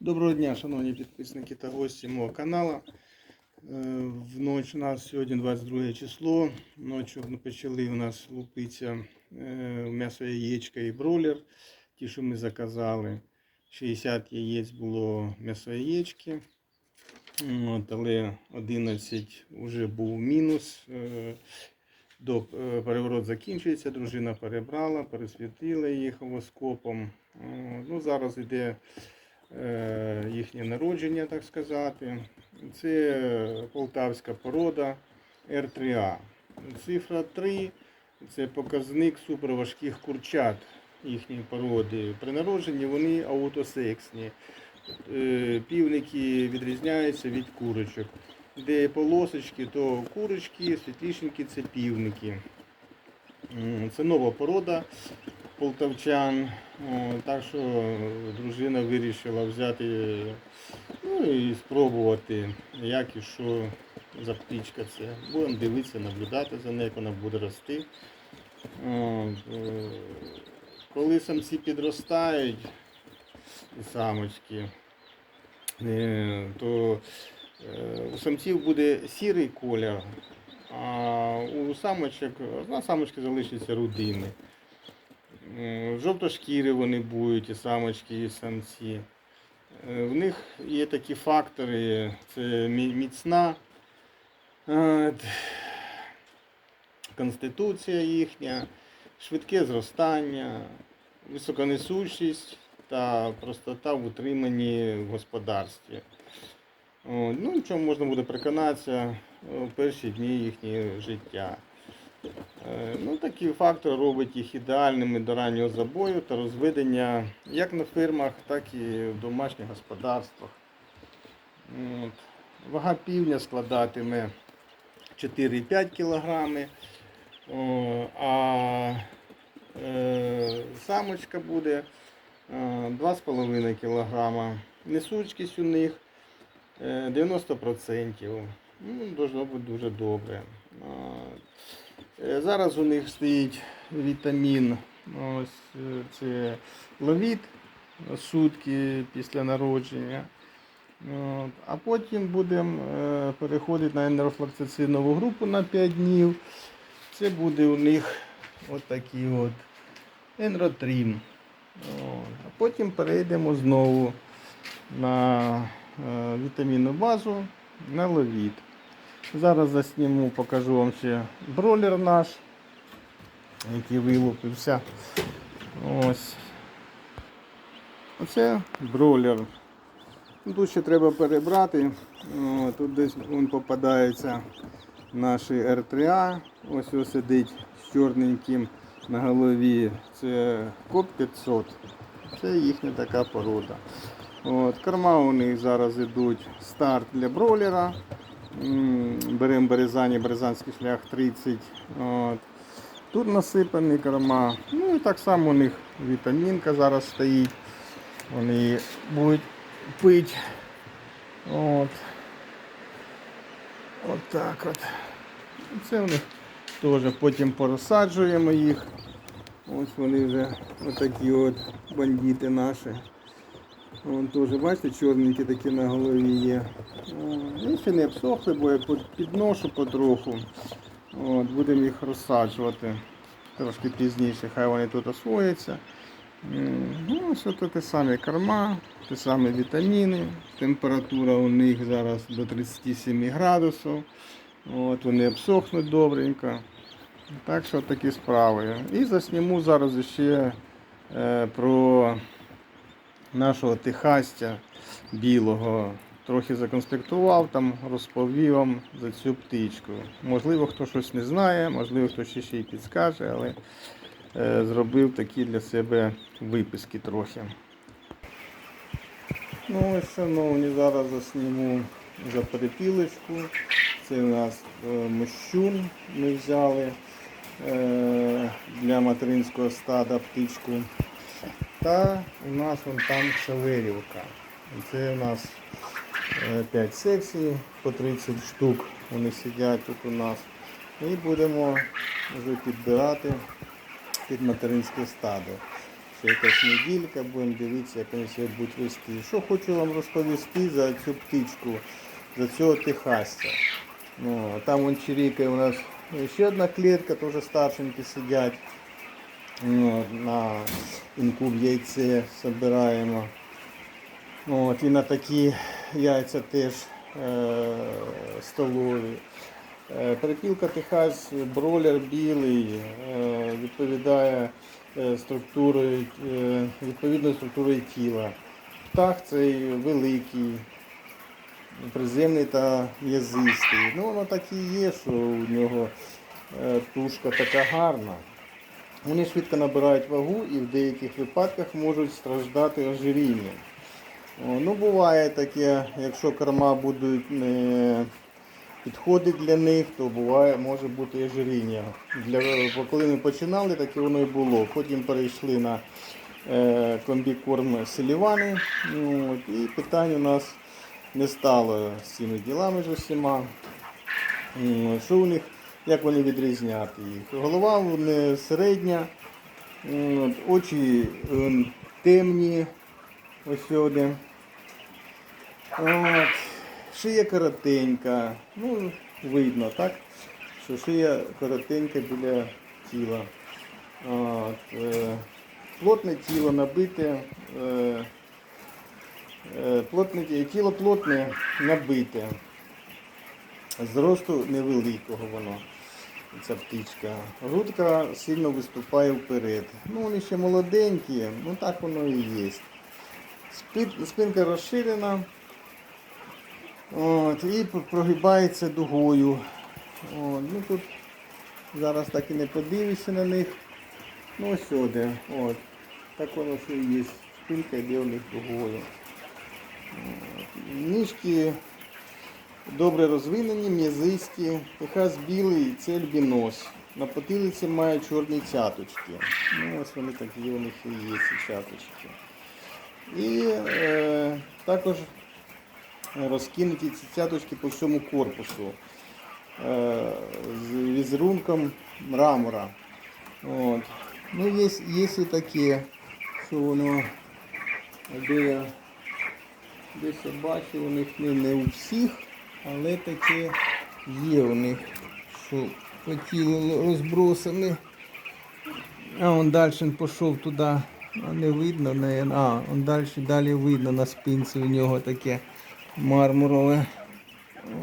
Доброго дня, шановні підписники та гості мого каналу. Е, Вночі у нас сьогодні 22 число. Ночі почали у нас лупитися е, м'ясо яєчка і бролер. Ті, що ми заказали. 60 яєць було м'ясо яєчки. От, але 11 вже був мінус. Е, До, переворот закінчується, дружина перебрала, пересвітила їх воскопом. Е, Ну, зараз йде їхнє народження, так сказати. Це полтавська порода R3A. Цифра 3 це показник суперважких курчат їхньої породи. При народженні вони аутосексні. Е, Півники відрізняються від курочок. Де полосочки, то курочки, світлішенькі це півники. Це нова порода полтавчан. Так що дружина вирішила взяти ну, і спробувати, як і що за птичка це. Будемо дивитися, наблюдати за нею, як вона буде рости. Е, Коли самці підростають, і самочки, е, то е, у самців буде сірий колір, а у самочок, одна самочка залишиться рудими. Жовтошкірі вони будуть, і самочки, і самці. Е, В них є такі фактори, це міцна е, конституція їхня, швидке зростання, високонесущість та простота в утриманні в господарстві. Ну, в чому можна буде переконатися у перші дні їхнього життя. Е, Ну, такий фактор робить їх ідеальними до раннього забою та розведення як на фермах, так і в домашніх господарствах. От. Вага півня складатиме 4,5 кг, а е, самочка буде е, 2,5 кг. Несучкість у них е, 90%. Ну, бути дуже добре. Е, Зараз у них стоїть вітамін, ось е, це ловіт сутки після народження. А потім будемо е, переходити на енерофлаксацинову групу на 5 днів. Це буде у них от такий от енротрім. От. А потім перейдемо знову на вітамінну базу на ловіт. Зараз засніму, покажу вам ще бролер наш, який вилупився. Ось. Оце бролер. Тут ще треба перебрати. О, тут десь він попадається наші R3A. Ось ось сидить з чорненьким на голові. Це коп 500. Це їхня така порода. От, корма у них зараз йдуть старт для бролера. Беремо березані, березанський шлях 30. От. Тут насипані корма. Ну і так само у них вітамінка зараз стоїть. Вони будуть пити. От. От так от. Це у них теж потім порозсаджуємо їх. Ось вони вже отакі от бандити наші. Вон теж, бачите, чорненькі такі на голові є. І ще не обсохли, бо я підношу потроху. От, будемо їх розсаджувати трошки пізніше, хай вони тут освояться. Ну, ось тут ті самі корма, ті самі вітаміни. Температура у них зараз до 37 градусів. От, вони обсохнуть добренько. Так що такі справи. І засніму зараз ще е, про нашого тихастя білого. Трохи законспектував, там розповів вам за цю птичку. Можливо, хто щось не знає, можливо, хто ще ще й підскаже, але е, зробив такі для себе виписки трохи. Ну ось, шановні, зараз засніму за перепілочку. Це у нас е, мощун ми взяли е, для материнського стада птичку. Та у нас вон там шаверівка. Це у нас 5 секцій, по 30 штук вони сидять тут у нас. І будемо вже підбирати під материнське стадо. ще якась неділька, будемо дивитися, як вони себе будуть вести. Що хочу вам розповісти за цю птичку, за цього техасця. Ну, там вон чирікає у нас ще одна клітка, теж старшенькі сидять. Ну, на інкуб яйце збираємо. Ну, От, і на такі яйця теж е, столові. Е, Перепілка Техас, бролер білий, е, відповідає е, структурою, е, відповідною структурою тіла. Птах цей великий, приземний та м'язистий. Ну, воно так і є, що у нього е, тушка така гарна. Вони швидко набирають вагу і в деяких випадках можуть страждати ожирінням. Ну, буває таке, якщо корма будуть не підходить для них, то буває, може бути ожиріння. Для, коли ми починали, так і воно і було. Потім перейшли на е, комбікорм селівани. Ну, і питань у нас не стало з цими ділами з усіма. Що у них, як вони відрізняти їх? Голова них середня, очі е, темні, ось. От. Шия коротенька, ну, видно, так? Що шия коротенька біля тіла. От, е, плотне тіло набите, е, е, плотне, ті- тіло плотне набите. Зросту невеликого воно, ця птичка. Грудка сильно виступає вперед. Ну, вони ще молоденькі, ну так воно і є. Спинка розширена. От, і прогибається дугою. От, ну, тут зараз так і не подивишся на них. Ну ось сюди. От. Так воно все і є. Спинка йде у них дугою. От. Ніжки добре розвинені, м'язисті. Техас білий, це альбінос. На потилиці має чорні цяточки. Ну, ось вони такі у них і є ці цяточки. І е, також розкинуті ці цяточки по всьому корпусу е, з візерунком мрамора. От. Ну, є, є і таке, що воно, де я десь я бачив, у них не, не у всіх, але таке є у них, що по тілу розбросане. А он далі пішов туди. А не видно, не, а, он далі, далі видно на спинці у нього таке мармурове.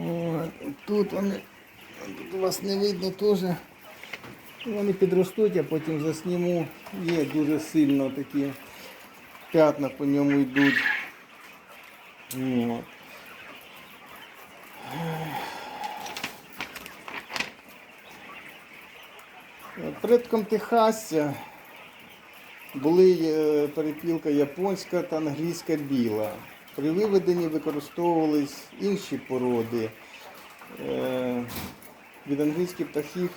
От, тут вони, тут вас не видно теж. Вони підростуть, а потім засніму. Є дуже сильно такі п'ятна по ньому йдуть. От. Предком Техасця були е, перепілка японська та англійська біла. При виведенні використовувались інші породи. Е, Від англійських птахів,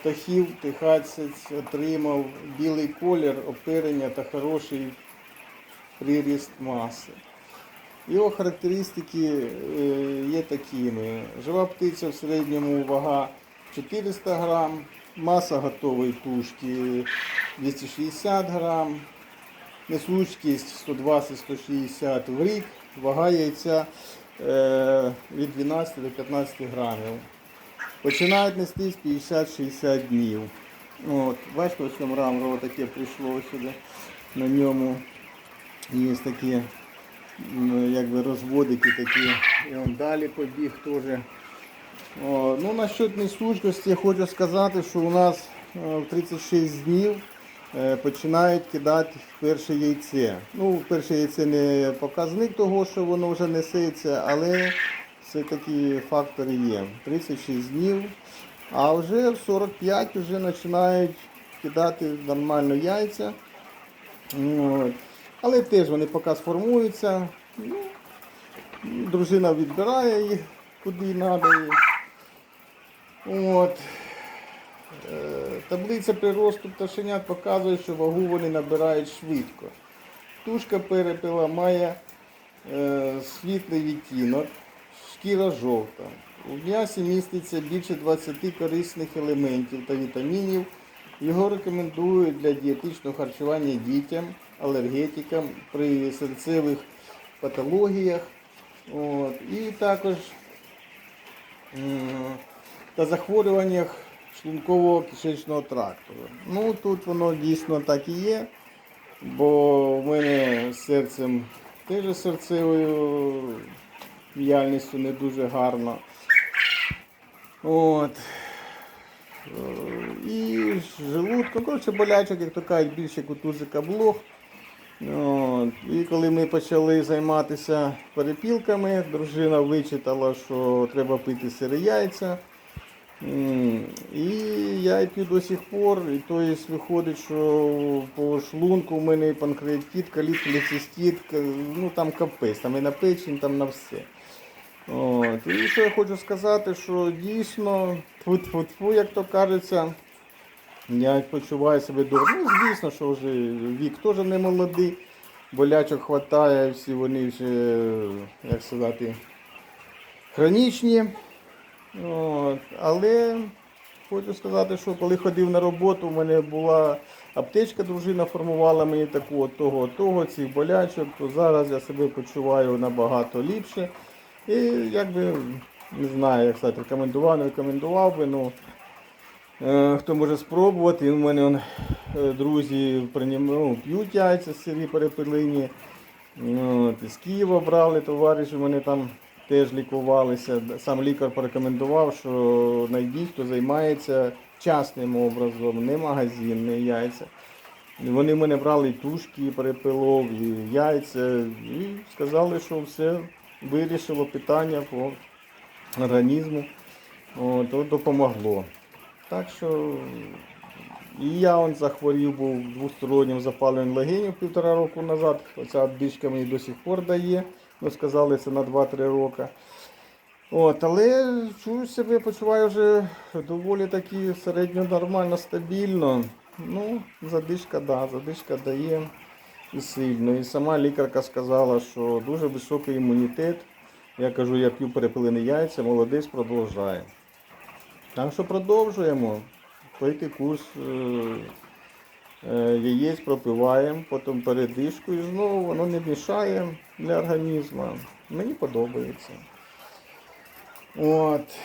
птахів техасець отримав білий колір, оперення та хороший приріст маси. Його характеристики е, є такими. Жива птиця в середньому вага 400 грам, маса готової тушки 260 грам, несучкість 120-160 в рік, вага яйця е, від 12 до 15 грамів. Починають нестись 50-60 днів. От, бачите, ось там рамрово таке прийшло сюди. На ньому є такі якби розводики такі. І он далі побіг теж. Ну, насчет несучкості я хочу сказати, що у нас е, в 36 днів е, починають кидати перше яйце. Ну, перше яйце не показник того, що воно вже несеться, але це такі фактори є. 36 днів. А вже в 45 вже починають кидати нормально яйця. От. Але теж вони поки сформуються. Ну, дружина відбирає їх куди треба. От. Е, Таблиця приросту пташенят показує, що вагу вони набирають швидко. Тушка перепила має е, світлий відтінок, шкіра жовта. У м'ясі міститься більше 20 корисних елементів та вітамінів. Його рекомендують для дієтичного харчування дітям, алергетикам при серцевих патологіях. От. І також та захворюваннях шлункового кишечного тракту. Ну тут воно дійсно так і є, бо в мене серцем теж серцевою діяльністю не дуже гарно. От. Е, І з желудком, коротше, болячок, як то кажуть, більше кутузика блох. От. І коли ми почали займатися перепілками, дружина вичитала, що треба пити сири яйця. І я п'ю до сих пор. І то є виходить, що по шлунку в мене панкреатит, каліт, холецистит, к- ну там капець, там і на печень, там на все. От. І що я хочу сказати, що дійсно, тьфу-тьфу-тьфу, як то кажеться, я почуваю себе добре. Ну, звісно, що вже вік теж не молодий, болячок хватає, всі вони вже, як сказати, хронічні. От. Але хочу сказати, що коли ходив на роботу, у мене була аптечка, дружина формувала мені таку от того, того, цих болячок, то зараз я себе почуваю набагато ліпше. І якби не знаю, як сказати, рекомендував, не рекомендував би. Ну, хто може спробувати, у мене он, е, друзі ну, п'ють яйця з сирі перепилині. От, із Києва брали товариші, вони там теж лікувалися. Сам лікар порекомендував, що знайдіть, хто займається частним образом, не магазин, не яйця. Вони в мене брали і тушки, і перепилов, і яйця, і сказали, що все вирішило питання по організму, О, то допомогло. Так що і я он захворів, був двостороннім запаленням легенів півтора року назад. Оця дичка мені до сих пор дає. Ну, сказали, це на 2-3 роки. От, але чую себе, почуваю вже доволі таки середньо нормально, стабільно. Ну, задишка, да, задишка дає і сильно. І сама лікарка сказала, що дуже високий імунітет. Я кажу, я п'ю перепилені яйця, молодець продовжує. Так що продовжуємо. Пити курс е, е, яєць пропиваємо, потім передишку і знову воно не мішає для організму. Мені подобається. От.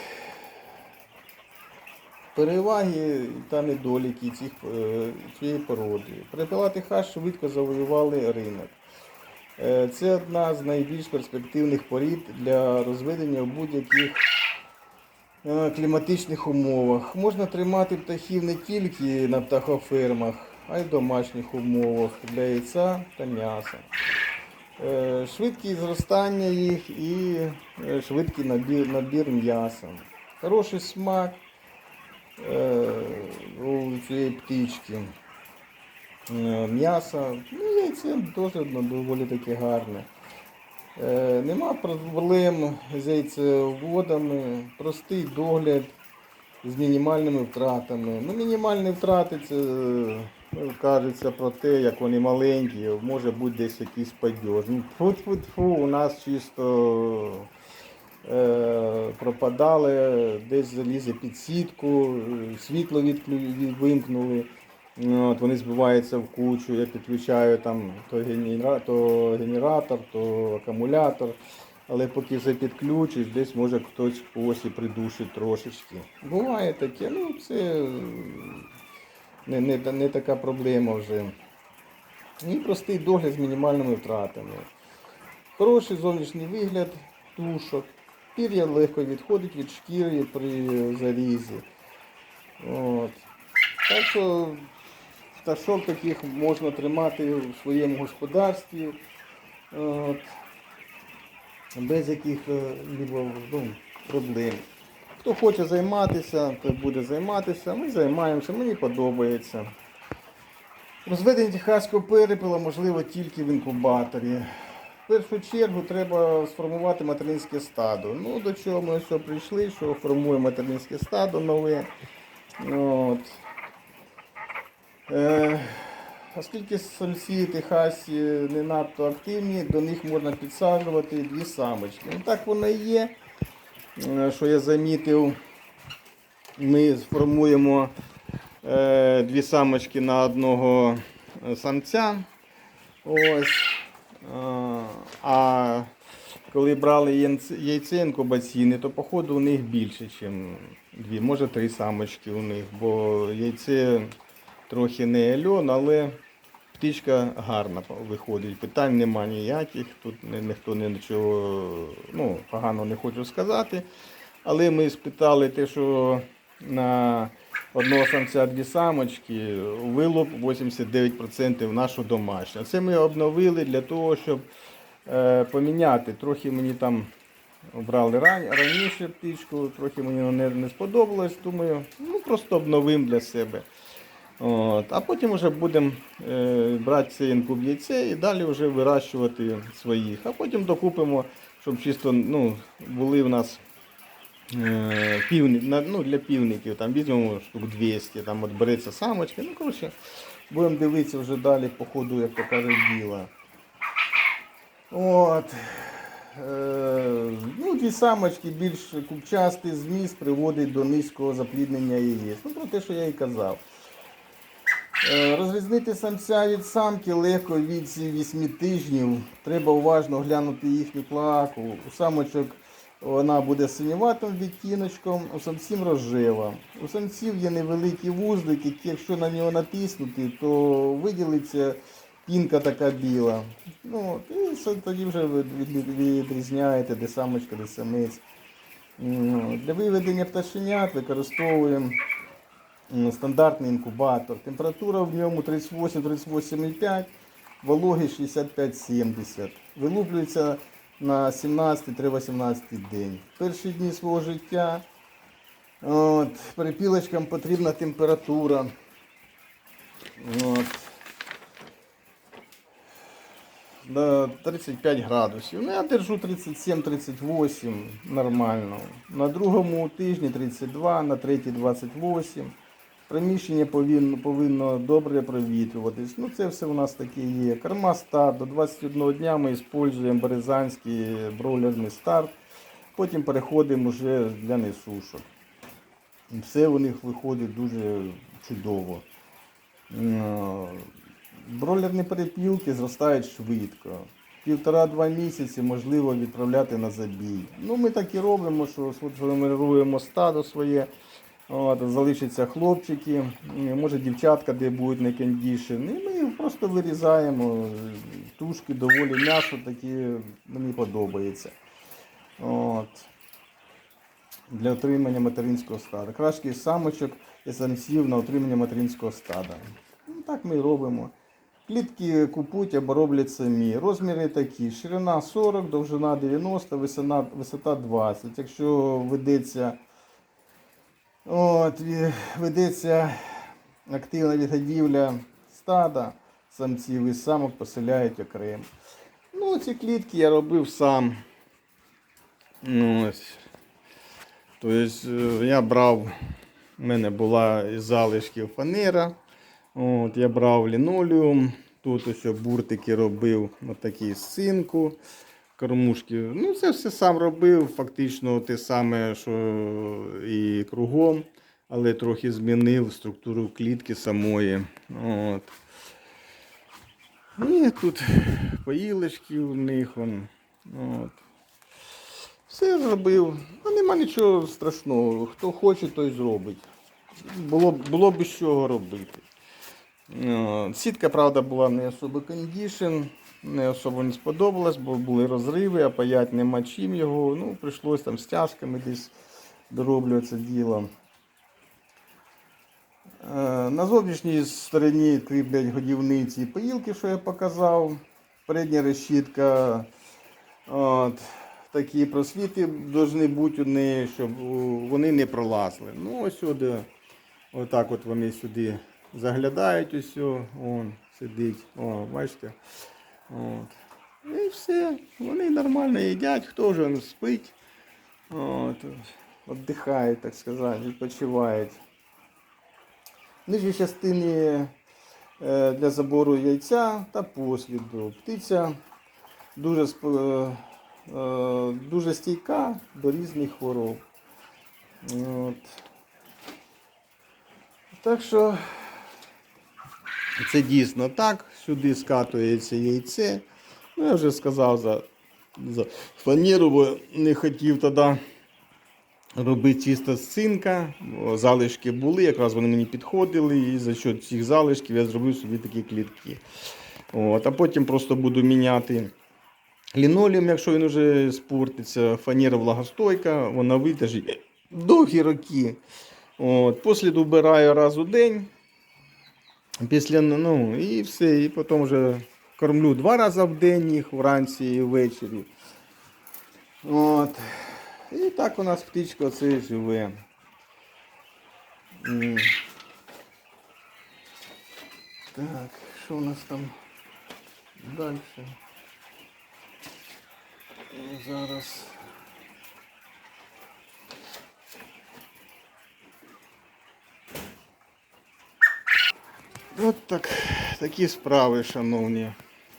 Переваги та недоліки цих, е, цієї породи. Препарати хаш швидко завоювали ринок. Це одна з найбільш перспективних порід для розведення будь-яких кліматичних умовах. Можна тримати птахів не тільки на птахофермах, а й в домашніх умовах для яйця та м'яса. Е, Швидкість зростання їх і е, швидкий набір, набір м'яса. Хороший смак е, у цієї птички. Е, М'ясо, ну яйце теж ну, доволі таки гарне. Е, Нема проблем з яйцеводами, простий догляд з мінімальними втратами. Ну, мінімальні втрати це ну, кажеться про те, як вони маленькі, може бути десь якийсь падеж. Ну, тьфу-тьфу-тьфу, у нас чисто е, пропадали, десь залізе під сітку, світло відклю... вимкнули. Ну, От, вони збиваються в кучу, я підключаю там то, генера... то генератор, то акумулятор. Але поки все підключиш, десь може хтось ось і придушить трошечки. Буває таке, ну це не, не, не така проблема вже. І простий догляд з мінімальними втратами. Хороший зовнішній вигляд тушок. Пір'я легко відходить від шкіри при зарізі. От. Так що пташок таких можна тримати в своєму господарстві. От. Без яких е, ну, проблем. Хто хоче займатися, той буде займатися. Ми займаємося, мені подобається. Розведення техаського перепила можливо тільки в інкубаторі. В першу чергу треба сформувати материнське стадо. Ну, до чого ми все прийшли, що формуємо материнське стадо нове. От. Е, оскільки сольці техасі не надто активні, до них можна підсаджувати дві самочки. Ну, так воно і є. Е, Що я замітив, ми сформуємо е, дві самочки на одного самця. Ось. А, коли брали яйце інкубаційне, то походу у них більше, ніж дві, може три самочки у них, бо яйце трохи не альон, але птичка гарна виходить. Питань нема ніяких. Тут ніхто ні- нічого ну, погано не хочу сказати. Але ми спитали те, що на одного самця дві самочки, вилуп 89% нашу домашню. Це ми обновили для того, щоб е, поміняти. Трохи мені там брали ран, раніше птичку, трохи мені не, сподобалось. Думаю, ну просто обновимо для себе. От. А потім вже будемо е, брати цей інкуб яйце і далі вже вирощувати своїх. А потім докупимо, щоб чисто ну, були в нас е, півні, на- ну, для півників. Там візьмемо штук 200, там от береться самочка. Ну, коротше, будемо дивитися вже далі по ходу, як то кажуть, діла. От. Е, ну, ті самочки більш купчастий зміст приводить до низького запліднення яєць. Ну, про те, що я і казав. Е, Розрізнити самця від самки легко від 8 тижнів. Треба уважно глянути їхню плаку. У самочок вона буде синюватим відтіночком, у самців рожева. У самців є невеликі вузлики, якщо на нього натиснути, то виділиться пінка така біла. Ну, і це тоді вже відрізняєте, де самочка, де самець. Для виведення пташенят використовуємо стандартний інкубатор. Температура в ньому 38-38,5, вологий 65-70. Вилуплюється на 17-18 день. В перші дні свого життя от, перепілочкам потрібна температура. От, 35 градусів. Ну, я держу 37-38 нормально. На другому тижні 32, на третій 28. Приміщення повинно, повинно добре провітрюватись. Ну, це все у нас таке є. Корма старт. До 21 дня ми використовуємо березанський бройлерний старт. Потім переходимо вже для несушок. Все у них виходить дуже чудово. Бройлерні перепілки зростають швидко. Півтора-два місяці можливо відправляти на забій. Ну, ми так і робимо, що сформируємо стадо своє. От, залишаться хлопчики, може дівчатка, де будуть на кондішн. І ми їх просто вирізаємо. Тушки доволі м'ясо таке мені подобається. От. Для отримання материнського стада. Крашки самочок і на отримання материнського стада. Ну, так ми робимо. Клітки купують або роблять самі. Розміри такі: ширина 40, довжина 90, висота, висота 20. Якщо ведеться, от, ведеться активна відгодівля стада, самців і самок поселяють окремо. Ну, ці клітки я робив сам. Ну, ось. Тобто е, я брав, у мене була із залишків фанера. От, я брав лінолеум. Тут ось буртики робив отакі з цинку, кормушки. Ну, це все сам робив, фактично те саме, що і кругом, але трохи змінив структуру клітки самої. От. І тут поїлочки у них. Вон. От. Все зробив. Ну, нема нічого страшного. Хто хоче, той зробить. Було, було б з чого робити. Сітка, правда, була не особо кондішн, не особо не сподобалась, бо були розриви, а паять нема чим його. Ну, прийшлось там стяжками десь дороблювати це діло. Е, На зовнішній стороні кріплять годівниці і поїлки, що я показав. Передня решітка. От, такі просвіти повинні бути у неї, щоб вони не пролазили. Ну, ось сюди, отак от вони сюди заглядають, ось, он сидить. О, бачите. От. І все. Вони нормально їдять, хто вже спить. От, віддихають, так сказати, відпочивають. В нижній частині е, для забору яйця та посліду. Птиця дуже, е, е, дуже стійка до різних хвороб. От. Так що Це дійсно так. Сюди скатується яйце. Ну, я вже сказав за, за фанеру, бо не хотів тоді робити чисто з цинка. Бо залишки були, якраз вони мені підходили, і за що цих залишків я зробив собі такі клітки. От, а потім просто буду міняти лінолеум, якщо він вже спортиться. Фанера влагостойка, вона витяжить довгі роки. От, Послід вбираю раз у день. Після, ну, і все, і потім вже кормлю два рази в день їх вранці і ввечері. От. І так у нас птичка оце живе. М. Так, що у нас там далі? Зараз. От так, такі справи, шановні.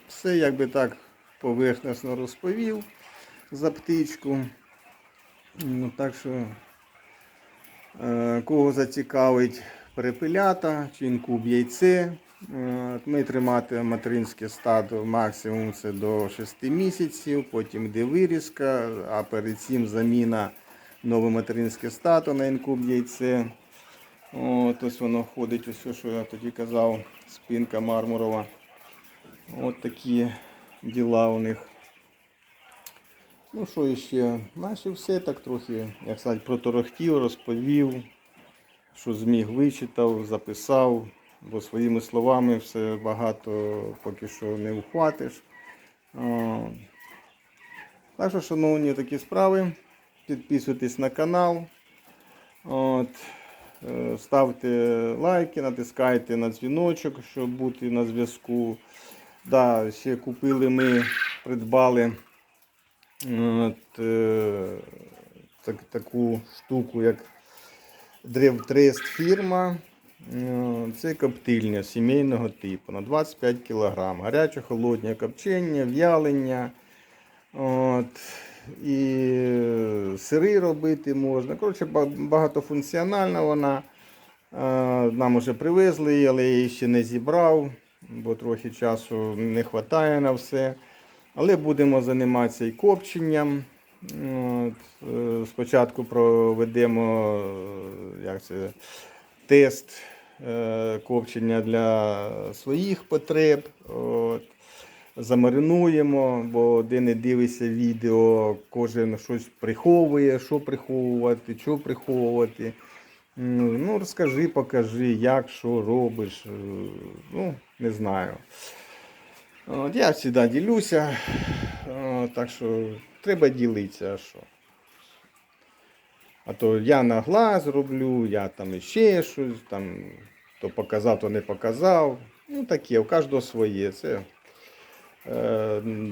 Все якби так поверхностно розповів за птичку. Ну, так що, е, кого зацікавить перепилята чи інкуб яйце, е, ми тримати материнське стадо максимум це до 6 місяців, потім йде вирізка, а перед цим заміна нове материнське стадо на інкуб яйце. От ось воно ходить, ось що я тоді казав, спинка мармурова. От такі діла у них. Ну що ще? Наче все так трохи, як сказати, проторохтів, розповів, що зміг вичитав, записав, бо своїми словами все багато поки що не вхватиш. Так що, шановні, такі справи. Підписуйтесь на канал. От. Е, Ставте лайки, натискайте на дзвіночок, щоб бути на зв'язку. Да, ще купили ми, придбали от, е, так, таку штуку, як Древтрест фірма. Е, Це коптильня сімейного типу на 25 кг. Гаряче, холодне копчення, в'ялення. І сири робити можна. Коротше, багатофункціональна вона. Нам вже привезли її, але я її ще не зібрав, бо трохи часу не вистачає на все. Але будемо займатися і копченням. От, е, Спочатку проведемо е, як це, тест е, копчення для своїх потреб. От. Замаринуємо, бо де не дивишся відео, кожен щось приховує, що приховувати, що приховувати. Ну, розкажи, покажи, як, що робиш. Е, Ну, не знаю. От, я завжди ділюся, так що треба ділитися, а що. А то я на глаз роблю, я там іще щось, там, то показав, то не показав. Ну таке, у кожного своє. Це е,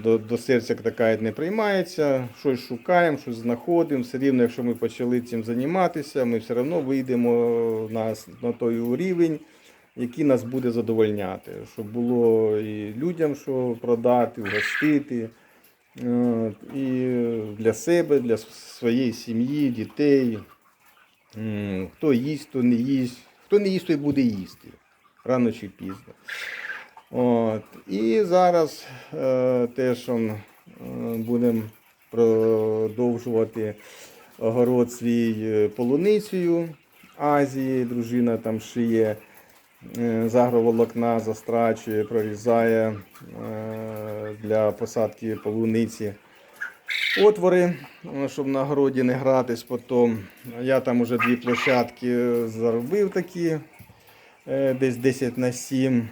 до, до серця така не приймається, щось шукаємо, щось знаходимо. Все рівно, якщо ми почали цим займатися, ми все одно вийдемо на, на той рівень, який нас буде задовольняти. Щоб було і людям що продати, вгостити. І для себе, для своєї сім'ї, дітей. Хто їсть, хто не їсть. Хто не їсть, той буде їсти. Рано чи пізно. От. І зараз е, теж будемо продовжувати огород свій е, полуницею Азії. Дружина там шиє е, з застрачує, прорізає е, для посадки полуниці отвори, е, щоб на городі не гратись потім. Я там уже дві площадки заробив такі, десь 10 на 7.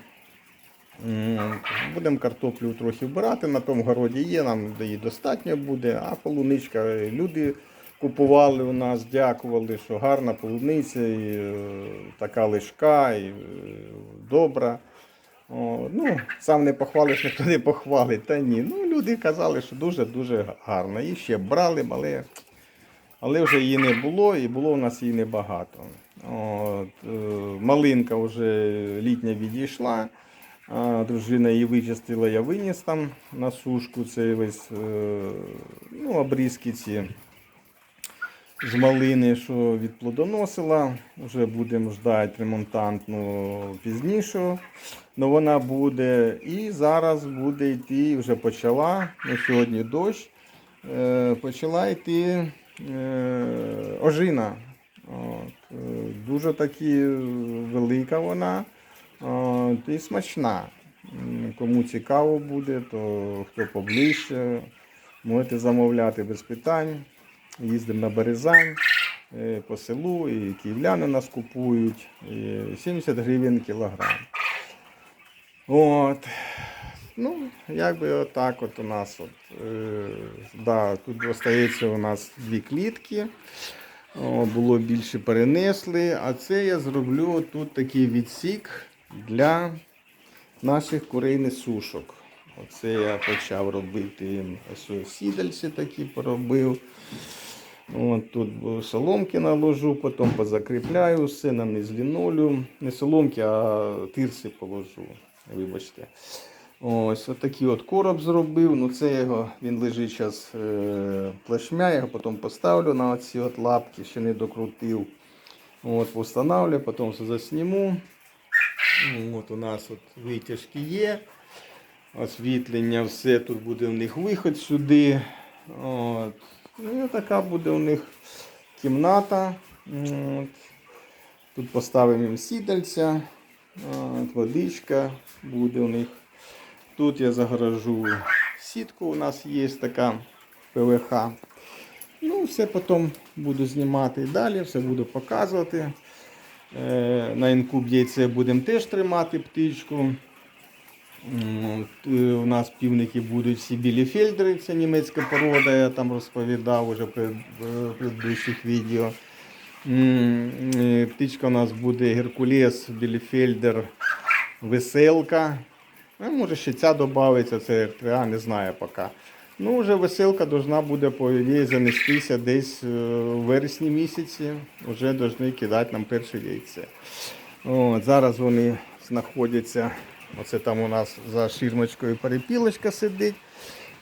Будемо картоплю трохи вбирати, на тому городі є, нам її достатньо буде, а полуничка е, люди купували у нас, дякували, що гарна полуниця, і, е, така лишка, і е, добра. О, ну, сам не похвалиш, ніхто не похвалить. Та ні. Ну, люди казали, що дуже-дуже гарна. І ще брали, але, але вже її не було, і було у нас її небагато. От, малинка вже літня відійшла. А, дружина її вичистила, я виніс там на сушку цей весь е, ну, обрізки ці. з малини, що відплодоносила. Вже будемо ждати ремонтантну пізніше. Ну вона буде і зараз буде йти, вже почала. Ну, сьогодні дощ. Е, почала йти е, ожина. От, дуже таки велика вона і смачна. Кому цікаво буде, то хто поближче, можете замовляти без питань. Їздимо на Березань е, по селу, і київляни нас купують. І 70 гривень кілограм. От. Ну, якби отак от у нас. От, е, да, тут остається у нас дві клітки. О, було більше перенесли. А це я зроблю тут такий відсік для наших курейних сушок. Оце я почав робити сідальці такі поробив. От тут соломки наложу, потім позакріпляю все на низ. Не соломки, а тирси положу. Вибачте. Ось отакий от короб зробив. Ну це його, він лежить зараз е, плашмя, я його потім поставлю на оці от лапки, ще не докрутив. От, постановлю, потім все засніму. Ну, От у нас от витяжки є. Освітлення, все, тут буде у них виход сюди. От. Ну, і така буде у них кімната. От. Тут поставимо їм сідальця, от, водичка буде у них. Тут я загорожу сітку, у нас є така ПВХ. Ну, все потім буду знімати і далі, все буду показувати. Е, На інкуб яйце будемо теж тримати птичку. Е, У нас півники будуть всі білі фельдери, це німецька порода, я там розповідав уже в предыдущих відео. Птичка у нас буде Геркулес, біліфельдер, веселка. Ну, може ще ця додається, це РТА, не знаю поки. Ну, вже веселка должна буде по ідеї занестися десь е, в вересні місяці. Вже повинні кидати нам перше яйце. От, зараз вони знаходяться. Оце там у нас за ширмочкою перепілочка сидить,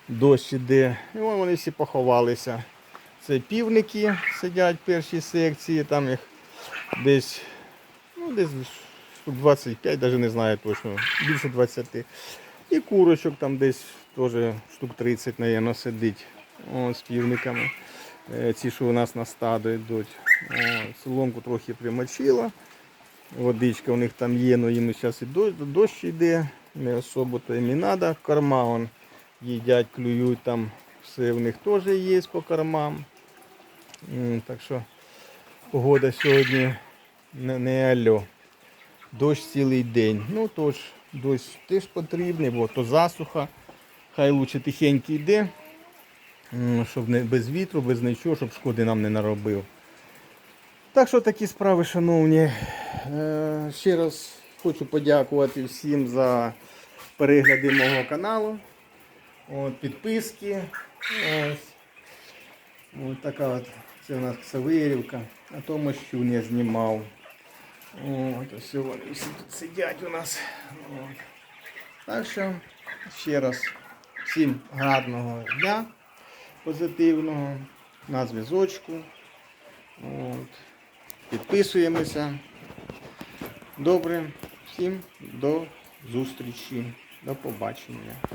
дощ іде. І вони всі поховалися. Це півники сидять в першій секції, там їх десь, ну, десь 25, навіть не знаю точно, більше 20. І курочок там десь теж штук 30, мабуть, сидить з півниками. Е, Ці, що у нас на стадо йдуть. Соломку трохи примочила. Водичка у них там є, але їм зараз і дощ, йде, не особо то їм і треба. Корма он, їдять, клюють там, все в них теж є по кормам. Так що погода сьогодні не, не альо. Дощ цілий день. Ну тож, дощ теж потрібний, бо то засуха. Хай лучше тихенько йде, щоб не без вітру, без нічого, щоб шкоди нам не наробив. Так що такі справи, шановні. Е, Ще раз хочу подякувати всім за перегляди мого каналу. От, підписки. Ось. Ось така от. Це у нас Ксаверівка. А то мощун я знімав. От, ось вони всі тут сидять у нас. От. Так що ще раз всім гарного дня позитивного, на зв'язочку. Підписуємося. Добре, всім до зустрічі, до побачення.